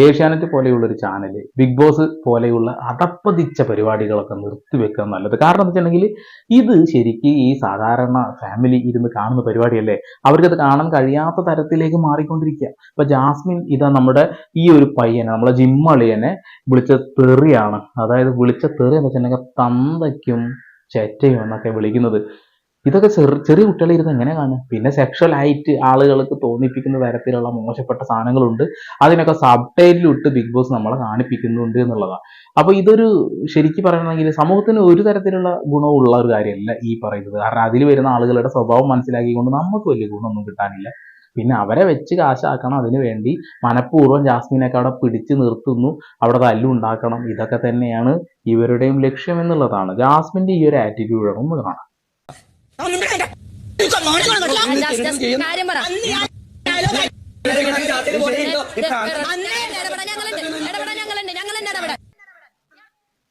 ഏഷ്യാനെറ്റ് പോലെയുള്ള ഒരു channel big boss പോലെയുള്ള അതപ്പതിച്ച പരിപാടികളൊക്കെ നിർത്തിവെക്കുക നല്ലത്. കാരണം എന്താ വെച്ചിട്ടുണ്ടെങ്കിൽ ഇത് ശരിക്കും ഈ സാധാരണ ഫാമിലി ഇരുന്ന് കാണുന്ന പരിപാടിയല്ലേ? അവർക്കത് കാണാൻ കഴിയാത്ത തരത്തിലേക്ക് മാറിക്കൊണ്ടിരിക്കുക. ഇപ്പൊ ജാസ്മിൻ ഇതാ നമ്മുടെ ഈ ഒരു പയ്യനെ നമ്മളെ ജിമ്മളിയനെ വിളിച്ച തെറിയാണ്. അതായത് വിളിച്ച തെറി എന്ന് വെച്ചിട്ടുണ്ടെങ്കിൽ തന്തയ്ക്കും ചെറ്റയും എന്നൊക്കെ വിളിക്കുന്നത്. ഇതൊക്കെ ചെറു ചെറിയ കുട്ടികളെ ഇരുന്ന് എങ്ങനെ കാണുക? പിന്നെ സെക്ഷൽ ആയിട്ട് ആളുകൾക്ക് തോന്നിപ്പിക്കുന്ന തരത്തിലുള്ള മോശപ്പെട്ട സാധനങ്ങളുണ്ട്. അതിനൊക്കെ സബ് ഇട്ട് ബിഗ് ബോസ് നമ്മളെ കാണിപ്പിക്കുന്നുണ്ട് എന്നുള്ളതാണ്. അപ്പോൾ ഇതൊരു ശരിക്കും പറയണമെങ്കിൽ സമൂഹത്തിന് ഒരു തരത്തിലുള്ള ഗുണമുള്ള ഒരു കാര്യമല്ല ഈ പറയുന്നത്. കാരണം അതിൽ വരുന്ന ആളുകളുടെ സ്വഭാവം മനസ്സിലാക്കിക്കൊണ്ട് നമുക്ക് വലിയ ഗുണമൊന്നും കിട്ടാനില്ല. പിന്നെ അവരെ വെച്ച് കാശാക്കണം. അതിനു വേണ്ടി മനഃപൂർവം ജാസ്മിനൊക്കെ അവിടെ പിടിച്ചു നിർത്തുന്നു. അവിടെ തല്ലുണ്ടാക്കണം ഇതൊക്കെ തന്നെയാണ് ഇവരുടെയും ലക്ഷ്യം എന്നുള്ളതാണ്. ജാസ്മിന്റെ ഈ ഒരു ആറ്റിറ്റ്യൂഡ് ഒന്ന് കാണാം കാര്യം പറ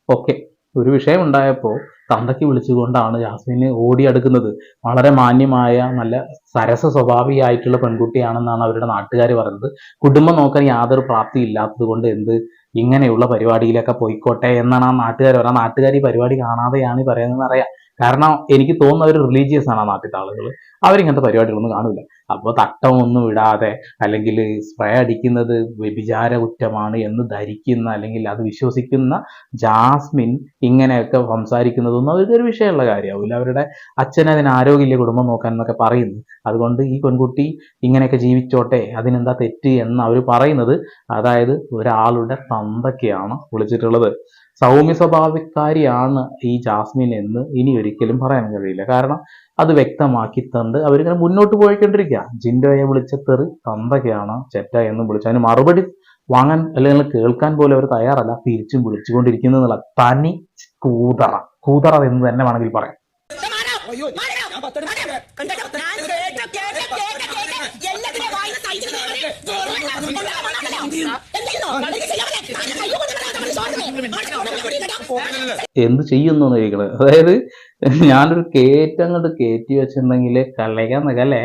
ഓക്കെ. ഒരു വിഷയം ഉണ്ടായപ്പോൾ തന്തയ്ക്ക് വിളിച്ചുകൊണ്ടാണ് ജാസ്മിന് ഓടിയെടുക്കുന്നത്. വളരെ മാന്യമായ നല്ല സരസ സ്വഭാവിയായിട്ടുള്ള പെൺകുട്ടിയാണെന്നാണ് അവരുടെ നാട്ടുകാർ പറയുന്നത്. കുടുംബം നോക്കാൻ യാതൊരു പ്രാപ്തി ഇല്ലാത്തത് കൊണ്ട് എന്ത് ഇങ്ങനെയുള്ള പരിപാടിയിലൊക്കെ പോയിക്കോട്ടെ എന്നാണ് ആ നാട്ടുകാർ പറയുന്നത്. നാട്ടുകാർ ഈ പരിപാടി കാണാതെയാണ് ഈ പറയുന്നതെന്ന് അറിയാം. കാരണം എനിക്ക് തോന്നുന്ന അവർ റിലീജിയസ് ആണ് ആ നാട്ടിലത്തെ ആളുകൾ അവരിങ്ങനത്തെ പരിപാടികളൊന്നും കാണൂല. അപ്പോൾ തട്ടമൊന്നും ഇടാതെ അല്ലെങ്കിൽ സ്പ്രേ അടിക്കുന്നത് വ്യഭിചാര കുറ്റമാണ് എന്ന് ധരിക്കുന്ന അല്ലെങ്കിൽ അത് വിശ്വസിക്കുന്ന ജാസ്മിൻ ഇങ്ങനെയൊക്കെ സംസാരിക്കുന്നതൊന്നും അതൊരു വിഷയമുള്ള കാര്യമാവില്ല. അവരുടെ അച്ഛൻ അതിന് ആരോഗ്യമില്ല കുടുംബം നോക്കാൻ എന്നൊക്കെ പറയുന്നു. അതുകൊണ്ട് ഈ പെൺകുട്ടി ഇങ്ങനെയൊക്കെ ജീവിച്ചോട്ടെ അതിനെന്താ തെറ്റ് എന്ന് അവർ പറയുന്നത് അതായത് ഒരാളുടെ തന്തയ്ക്കാണ് വിളിച്ചിട്ടുള്ളത്. സൗമ്യ സ്വഭാവക്കാരിയാണ് ഈ ജാസ്മിൻ എന്ന് ഇനി ഒരിക്കലും പറയാൻ കഴിയില്ല. കാരണം അത് വ്യക്തമാക്കി തണ്ട് അവരിങ്ങനെ മുന്നോട്ട് പോയിക്കൊണ്ടിരിക്കുക ജിൻഡോയെ വിളിച്ച തെറി തന്തകയാണ് ചെറ്റ എന്ന് വിളിച്ചു. അതിന് മറുപടി വാങ്ങാൻ അല്ലെങ്കിൽ കേൾക്കാൻ പോലും അവർ തയ്യാറല്ല. തിരിച്ചും വിളിച്ചുകൊണ്ടിരിക്കുന്നു എന്നുള്ള തനി കൂതറ. കൂതറ എന്ന് തന്നെ വേണമെങ്കിൽ പറയാം. എന്ത് ചെയ്യുന്നു ചോദിക്കണത് അതായത് ഞാനൊരു കയറ്റങ്ങോട്ട് കയറ്റി വെച്ചിട്ടുണ്ടെങ്കിൽ കലകന്നകലെ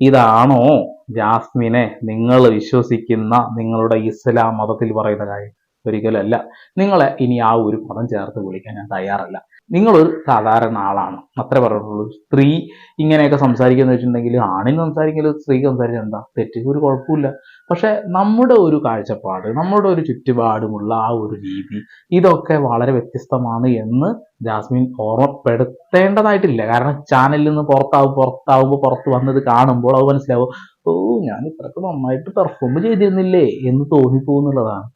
ഇതാണോ ജാസ്മിനെ നിങ്ങൾ വിശ്വസിക്കുന്ന നിങ്ങളുടെ ഇസ്ലാം മതത്തിൽ പറയുന്ന കാര്യം? ഒരിക്കലല്ല. നിങ്ങളെ ഇനി ആ ഒരു പദം ചേർത്ത് വിളിക്കാൻ ഞാൻ തയ്യാറല്ല. നിങ്ങളൊരു സാധാരണ ആളാണ്. അത്രേ പറഞ്ഞിട്ടുള്ളൂ. സ്ത്രീ ഇങ്ങനെയൊക്കെ സംസാരിക്കുന്ന വെച്ചിട്ടുണ്ടെങ്കിൽ ആണിന് സംസാരിക്കലും സ്ത്രീ സംസാരിക്കുന്നത് എന്താ? തെറ്റ്. ഒരു കുഴപ്പമില്ല പക്ഷെ നമ്മുടെ ഒരു കാഴ്ചപ്പാട് നമ്മുടെ ഒരു ചുറ്റുപാടുമുള്ള ആ ഒരു രീതി ഇതൊക്കെ വളരെ വ്യത്യസ്തമാണ് എന്ന് ജാസ്മിൻ ഓർമ്മപ്പെടുത്തേണ്ടതായിട്ടില്ല. കാരണം ചാനലിൽ നിന്ന് പുറത്താവും പുറത്താവുമ്പോൾ പുറത്ത് വന്നത് കാണുമ്പോൾ അത് മനസ്സിലാവും. ഓ ഞാൻ ഇത്രക്ക് നന്നായിട്ട് പെർഫോം ചെയ്തിരുന്നില്ലേ എന്ന് തോന്നിപ്പോകുന്നുള്ളതാണ്.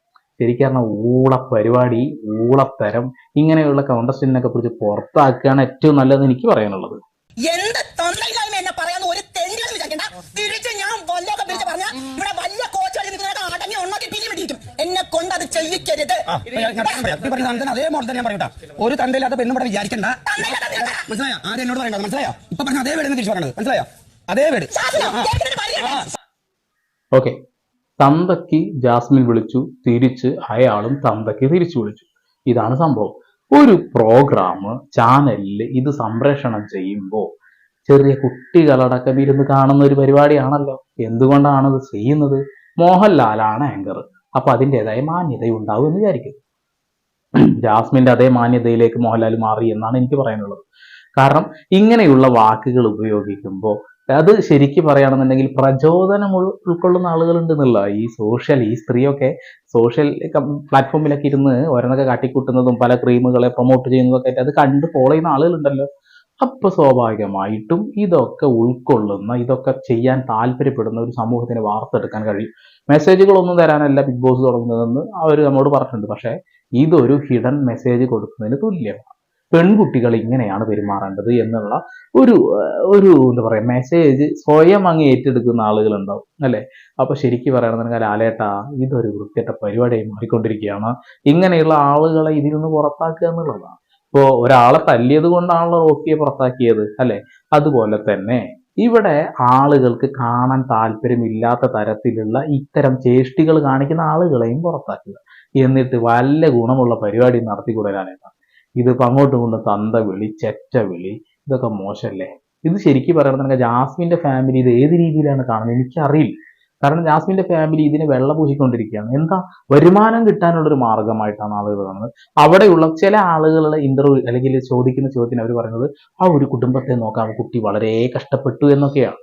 ശരിക്കും പറഞ്ഞാൽ ഊള പരിപാടി ഊളത്തരം ഇങ്ങനെയുള്ള കൗണ്ടസ്റ്റിനൊക്കെ പിടിച്ച് പുറത്താക്കുകയാണ് ഏറ്റവും നല്ലതെന്ന് എനിക്ക് പറയാനുള്ളത്. എന്ത് എന്നെ ഒരു വിചാരിക്കണ്ട. തിരിച്ച് ഞാൻ പറഞ്ഞ ഇവിടെ വലിയ അടങ്ങി എന്നെ കൊണ്ട് അത് ചെയ്യിക്കരുത്. അതേ മോഡൽ തന്നെ പറയട്ടാ. തന്തയില്ലാത്ത പെണ്ണും ഇവിടെ വിചാരിക്കണ്ട. മനസ്സിലായോ? ആദ്യം എന്നോട് പറയണ്ട മനസ്സിലായോ? ഇപ്പൊ പറഞ്ഞ അതേ വീട് തിരിച്ചു പറയണത്. മനസ്സിലായോ? അതേ വീട്. ഓക്കെ തന്തയ്ക്ക് ജാസ്മിൻ വിളിച്ചു തിരിച്ച് അയാളും തന്തയ്ക്ക് തിരിച്ചു വിളിച്ചു. ഇതാണ് സംഭവം. ഒരു പ്രോഗ്രാം ചാനലിൽ ഇത് സംപ്രേഷണം ചെയ്യുമ്പോൾ ചെറിയ കുട്ടികളടക്കം ഇരുന്ന് കാണുന്ന ഒരു പരിപാടിയാണല്ലോ. എന്തുകൊണ്ടാണത് ചെയ്യുന്നത്? മോഹൻലാലാണ് ആങ്കർ അപ്പൊ അതിന്റെതായ മാന്യത ഉണ്ടാവും എന്ന് വിചാരിക്കുന്നു ജാസ്മിന്റെ അതേ മാന്യതയിലേക്ക് മോഹൻലാൽ മാറി എന്നാണ് എനിക്ക് പറയാനുള്ളത്. കാരണം ഇങ്ങനെയുള്ള വാക്കുകൾ ഉപയോഗിക്കുമ്പോൾ അത് ശരിക്കും പറയുകയാണെന്നുണ്ടെങ്കിൽ പ്രചോദനം ഉൾ- ഉൾക്കൊള്ളുന്ന ആളുകളുണ്ട് എന്നുള്ള ഈ സോഷ്യൽ ഈ സ്ത്രീയൊക്കെ സോഷ്യൽ പ്ലാറ്റ്ഫോമിലൊക്കെ ഇരുന്ന് ഓരോന്നൊക്കെ കാട്ടിക്കൂട്ടുന്നതും പല ക്രീമുകളെ പ്രൊമോട്ട് ചെയ്യുന്നതൊക്കെ ആയിട്ട് അത് കണ്ട് ഫോളോ ചെയ്യുന്ന ആളുകളുണ്ടല്ലോ. അപ്പോൾ സ്വാഭാവികമായിട്ടും ഇതൊക്കെ ഉൾക്കൊള്ളുന്ന ഇതൊക്കെ ചെയ്യാൻ താല്പര്യപ്പെടുന്ന ഒരു സമൂഹത്തിന് വാർത്തെടുക്കാൻ കഴിയും. മെസ്സേജുകളൊന്നും തരാനല്ല ബിഗ് ബോസ് തുടങ്ങുന്നതെന്ന് അവർ നമ്മോട് പറഞ്ഞിട്ടുണ്ട്. പക്ഷേ ഇതൊരു ഹിഡൻ മെസ്സേജ് കൊടുക്കുന്നതിന് തുല്യമാണ്. പെൺകുട്ടികൾ ഇങ്ങനെയാണ് പെരുമാറേണ്ടത് എന്നുള്ള ഒരു ഒരു എന്താ പറയുക മെസ്സേജ് സ്വയം അങ്ങ് ഏറ്റെടുക്കുന്ന ആളുകളുണ്ടാവും അല്ലേ? അപ്പൊ ശരിക്കും പറയണമെന്നുണ്ടെങ്കിൽ ലാലേട്ടാ ഇതൊരു വൃത്തിയറ്റ പരിപാടിയായി മാറിക്കൊണ്ടിരിക്കുകയാണ്. ഇങ്ങനെയുള്ള ആളുകളെ ഇതിൽ നിന്ന് പുറത്താക്കുക എന്നുള്ളതാണ്. ഇപ്പോൾ ഒരാളെ തല്ലിയത് കൊണ്ടാണല്ലോ റോക്കിയെ പുറത്താക്കിയത് അല്ലെ? അതുപോലെ തന്നെ ഇവിടെ ആളുകൾക്ക് കാണാൻ താല്പര്യമില്ലാത്ത തരത്തിലുള്ള ഇത്തരം ചേഷ്ടികൾ കാണിക്കുന്ന ആളുകളെയും പുറത്താക്കുക. എന്നിട്ട് വല്ല ഗുണമുള്ള പരിപാടി നടത്തിക്കൂടലാനേട്ടാ ഇതിപ്പോ അങ്ങോട്ടും കൊണ്ട് തന്ത വിളി ചെറ്റ വിളി ഇതൊക്കെ മോശമല്ലേ? ഇത് ശരിക്കും പറയണമെന്നുണ്ടെങ്കിൽ ജാസ്മിന്റെ ഫാമിലി ഇത് ഏത് രീതിയിലാണ് കാണുന്നത് എനിക്കറിയില്ല. കാരണം ജാസ്മിന്റെ ഫാമിലി ഇതിനെ വെള്ള പൂശിക്കൊണ്ടിരിക്കുകയാണ്. എന്താ? വരുമാനം കിട്ടാനുള്ള ഒരു മാർഗമായിട്ടാണ് ആളുകൾ കാണുന്നത്. അവിടെയുള്ള ചില ആളുകളുടെ ഇന്റർവ്യൂ അല്ലെങ്കിൽ ചോദിക്കുന്ന ചോദ്യത്തിന് അവർ പറയുന്നത് ആ ഒരു കുടുംബത്തെ നോക്കാൻ കുട്ടി വളരെ കഷ്ടപ്പെട്ടു എന്നൊക്കെയാണ്.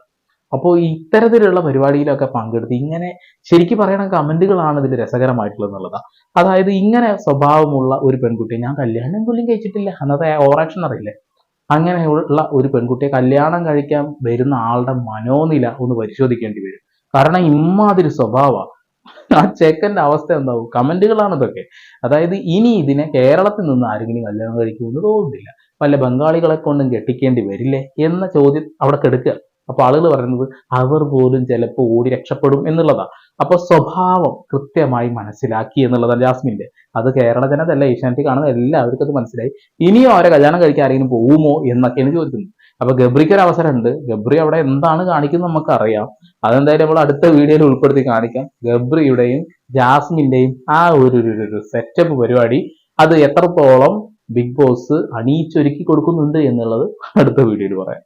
അപ്പോൾ ഇത്തരത്തിലുള്ള പരിപാടിയിലൊക്കെ പങ്കെടുത്ത് ഇങ്ങനെ ശരിക്കും പറയണ കമന്റുകളാണ് ഇതിൽ രസകരമായിട്ടുള്ളത് അതായത് ഇങ്ങനെ സ്വഭാവമുള്ള ഒരു പെൺകുട്ടിയെ ഞാൻ കല്യാണം പോലും കഴിച്ചിട്ടില്ല. അന്നത്തെ ഓറാക്ഷൻ അറിയില്ലേ? അങ്ങനെയുള്ള ഒരു പെൺകുട്ടിയെ കല്യാണം കഴിക്കാൻ വരുന്ന ആളുടെ മനോനില ഒന്ന് പരിശോധിക്കേണ്ടി വരും. കാരണം ഇമ്മാതിരി സ്വഭാവമാണ് ആ ചെക്കന്റെ അവസ്ഥ എന്താവും? കമന്റുകളാണ് ഇതൊക്കെ. അതായത് ഇനി ഇതിനെ കേരളത്തിൽ നിന്ന് ആരെങ്കിലും കല്യാണം കഴിക്കുമെന്ന് തോന്നുന്നില്ല. വല്ല ബംഗാളികളെ കൊണ്ടും കെട്ടിക്കേണ്ടി വരില്ലേ? എന്ന ചോദ്യം അവിടെ കെടുക്കുക. അപ്പൊ ആളുകൾ പറയുന്നത് അവർ പോലും ചിലപ്പോൾ ഓടി രക്ഷപ്പെടും എന്നുള്ളതാണ്. അപ്പൊ സ്വഭാവം കൃത്യമായി മനസ്സിലാക്കി എന്നുള്ളതാണ് ജാസ്മിന്റെ അത് കേരള ജനതല്ല ഏഷ്യാനെറ്റ് കാണുന്ന എല്ലാവർക്കും അത് മനസ്സിലായി. ഇനിയും അവരെ കല്യാണം കഴിക്കാൻ ആരെങ്കിലും പോകുമോ എന്നൊക്കെയാണ് ചോദിക്കുന്നത്. അപ്പൊ ഗബ്രിക്ക് ഒരു അവസരമുണ്ട്. ഗബ്രി അവിടെ എന്താണ് കാണിക്കുന്നത് നമുക്ക് അറിയാം അതെന്തായാലും നമ്മൾ അടുത്ത വീഡിയോയിൽ ഉൾപ്പെടുത്തി കാണിക്കാം. ഗബ്രിയുടെയും ജാസ്മിന്റെയും ആ ഒരു സെറ്റപ്പ് പരിപാടി. അത് എത്രത്തോളം ബിഗ് ബോസ് അണിയിച്ചൊരുക്കി കൊടുക്കുന്നുണ്ട് എന്നുള്ളത് അടുത്ത വീഡിയോയിൽ പറയാം.